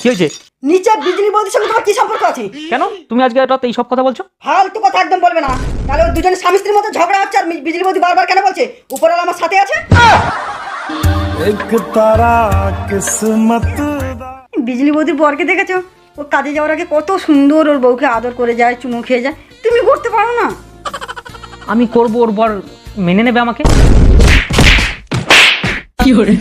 কি হয়েছে? কি সম্পর্ক আছে? কেন? তুমি আজকে এই সব কথা বলছো? কথা একদম বলবে না। তাহলে স্বামী স্ত্রীর মতো ঝগড়া আর বারবার কেন বলছে? উপরওয়ালা আমার সাথে আছে? বরকে দেখেছ? ও কাজে যাওয়ার আগে কত সুন্দর ওর বউকে আদর করে যায় চুমু খেয়ে যায়। তুমি করতে পারো না। আমি করব ওর বর মেনে নেবে আমাকে? কি করে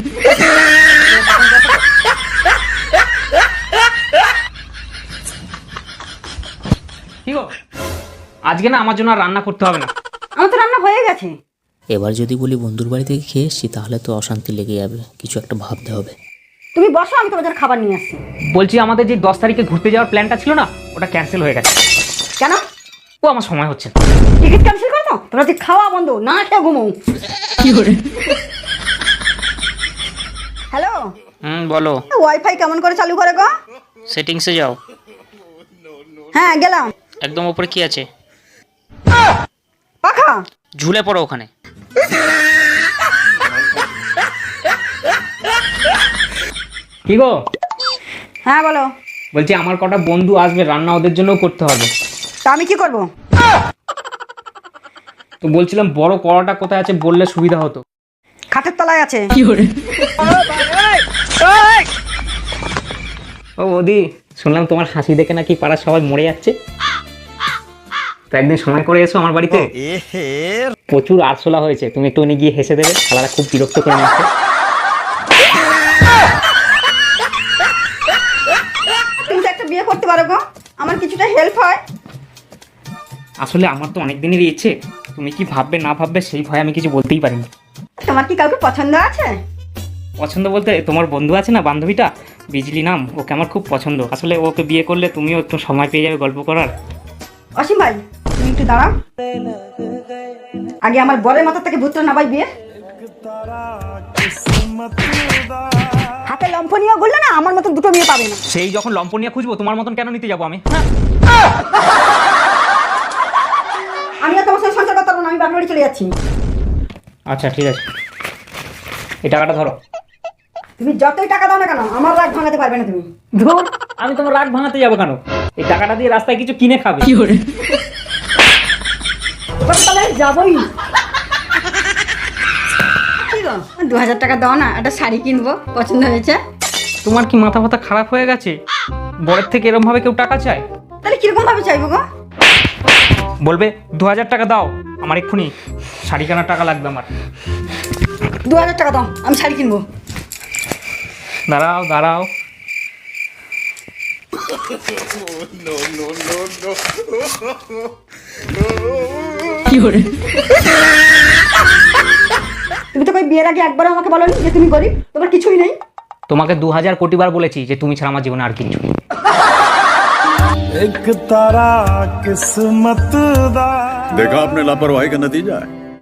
গো? আজকে না আমার জন্য আর রান্না করতে হবে না। আমার তো রান্না হয়ে গেছে। এবার যদি বলি বন্ধুর বাড়ি থেকে খেয়ে এসছি তাহলে তো অশান্তি লেগে যাবে কিছু একটা ভাবতে হবে। তুমি বসো আমি তোমাদের খাবার নিয়ে আসছি। বলছি আমাদের যে দশ তারিখে ঘুরতে যাওয়ার প্ল্যানটা ছিল না ওটা ক্যান্সেল হয়ে গেছে। কেন? ও আমার সময় হচ্ছে না। টিকিট ক্যান্সেল করো তো তোমরা তুই খাওয়া বন্ধ না খেয়ে ঘুমো। কি করে? হ্যালো? হুম বলো। ওয়াইফাই কেমন করে চালু করে গো? সেটিংসে যাও। হ্যাঁ গেলাম। একদম উপরে কি আছে? পাখা! ঝুলে পড়ো ওখানে। কি গো? হ্যাঁ বলো। বলছি আমার কটা বন্ধু আসবে রান্না ওদের জন্য করতে হবে। তা আমি কি করব? তো বলছিলাম বড় কড়াটা কোথায় আছে বললে সুবিধা হতো। খাটের তলায় আছে। কি ও বৌদি শুনলাম তোমার হাসি দেখে নাকি পাড়ার সবাই মরে যাচ্ছে। তো একদিন সময় করে এসো আমার বাড়িতে। প্রচুর আরশোলা হয়েছে তুমি একটু গিয়ে হেসে দেবে খালারা খুব বিরক্ত করে নিচ্ছে। তুমি তো একটা বিয়ে করতে পারো গো আমার কিছুটা হেল্প হয়। আসলে আমার তো অনেক দিনেরই ইচ্ছে তুমি কি ভাববে না ভাববে সেই ভয়ে আমি কিছু বলতেই পারিনি। তোমার কি কাউকে পছন্দ আছে? পছন্দ বলতে তোমার বন্ধু আছে না বান্ধবীটা? বিজলি নাম ওকে আমার খুব পছন্দ। আসলে ওকে বিয়ে করলে তুমিও একটু সময় পেয়ে যাবে গল্প করার। অসীম ভাই তুই দাঁড়া আগে আমার বরের মাথা থেকে ভূতটা নাবাই বিয়ে। হাতে লম্পনিয়া গুলো না আমার মতন দুটো মেয়ে পাবে না। সেই যখন লম্পনিয়া খুঁজবো তোমার মতন কেন নিতে যাব আমি? হ্যাঁ। আমি আর তোমার সাথে সঞ্চয় করতে পারব না আমি বাপনাড়ি চলে যাচ্ছি। আচ্ছা ঠিক আছে। এই টাকাটা ধরো। তুমি যতই টাকা দাও না কেন আমার রাগ ভাঙাতে পারবে না তুমি। আমি তোমার রাগ ভাঙাতে যাব কেন? এই টাকাটা দিয়ে রাস্তায় কিছু কিনে খাবে। কি করে? তাহলে যাবোই। কি দু হাজার টাকা দাও না একটা শাড়ি কিনবো পছন্দ হয়েছে। তোমার কি মাথা ফাতা খারাপ হয়ে গেছে? বরের থেকে এরম ভাবে কেউ টাকা চায়? তাহলে কীরকম ভাবে চাইব গো? বলবে দু হাজার টাকা দাও আমার এক্ষুনি শাড়ি কেনার টাকা লাগবে আমার। দু হাজার টাকা দাও আমি শাড়ি কিনবো। দাঁড়াও দাঁড়াও। তুমি তো কই বিয়ের আগে একবারও আমাকে বলো যে তুমি গরিব তোমার কিছুই নেই তোমাকে দু হাজার কোটি বার বলেছি যে তুমি ছাড়া আমার জীবনে আর কিছু নেই। एक तारा किस्मत दा देखा आपने लापरवाही का नतीजा है